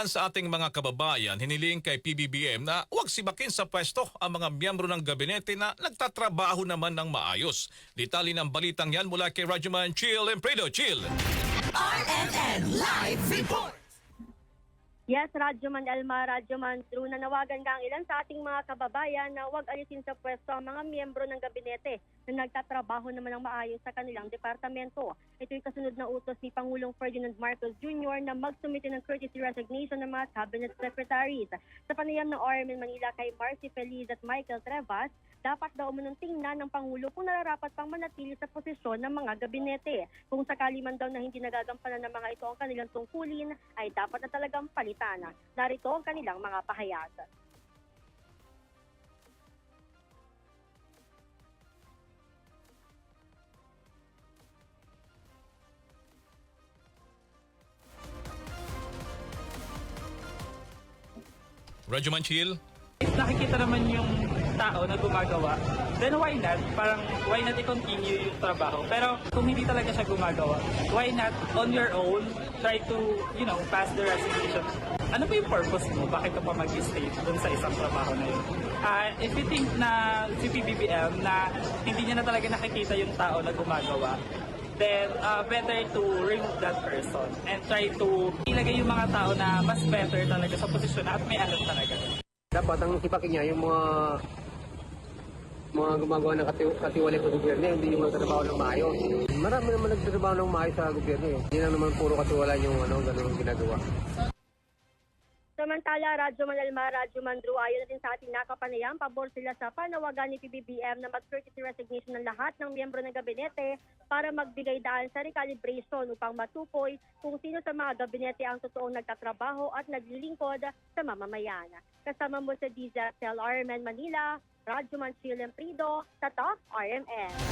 naman sa ating mga kababayan, hiniling kay PBBM na huwag sibakin sa pwesto ang mga miyembro ng gabinete na nagtatrabaho naman ng maayos. Detalye ng balitang yan mula kay Rajuman Chill Empredo. Chill! RNN Live Report. Yes, Radyo Man Elma, Radyo Man nanawagan ka ang ilan sa ating mga kababayan na huwag alisin sa pwesto ang mga miyembro ng gabinete na nagtatrabaho naman ng maayos sa kanilang departamento. Ito'y kasunod na utos ni Pangulong Ferdinand Marcos Jr. na magsumite ng courtesy resignation ng mga cabinet secretaries. Sa panayam ng RMN Manila kay Marcy Feliz at Michael Trevas, dapat daw umunong tingnan ng Pangulo kung nararapat pang manatili sa posisyon ng mga gabinete. Kung sakali man daw na hindi nagagampanan ng mga ito ang kanilang tungkulin, ay dapat na talagang palitan. Narito ang kanilang mga pahayag. Rajuman Chill? If nakikita naman yung tao na gumagawa, then why not? Parang why not i-continue yung trabaho? Pero kung hindi talaga siya gumagawa, why not on your own try to, you know, pass the resignation? Ano ba yung purpose mo? Bakit ka pa mag-stay dun sa isang trabaho na yun? Ah, if you think na si PBBM na hindi niya na talaga nakikita yung tao na gumagawa, then uh, better to remove that person and try to ilagay yung mga tao na mas better talaga sa posisyon at may alam talaga. dapat ang ipakin niya yung mga mga gumagawa ng kati katiwalay sa gobyerno, hindi yung nagtatrabaho ng maayos. Marami naman nagtatrabaho ng maayos sa gobyerno eh. Hindi lang naman puro katiwala yung ano, ganun ginagawa. Samantala, Radyo Manalma, Radyo Mandru, ayon na din sa ating nakapanayam, pabor sila sa panawagan ni PBBM na mag-courtesy resignation ng lahat ng miyembro ng gabinete para magbigay daan sa recalibration upang matukoy kung sino sa mga gabinete ang totoong nagtatrabaho at naglilingkod sa mamamayan. Kasama mo sa DZL RMN Manila, Radyo Manchil Emprido, Tatak RMN.